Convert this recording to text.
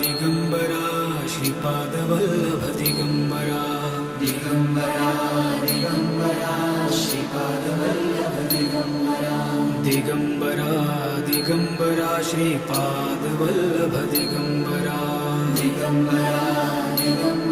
Digambara Shripad Vallabh Digambara Digambara Digambara Shripad Vallabh Digambara Digambara Digambara Shripad Vallabh Digambara Digambara Digambara Shripad Vallabh Digambara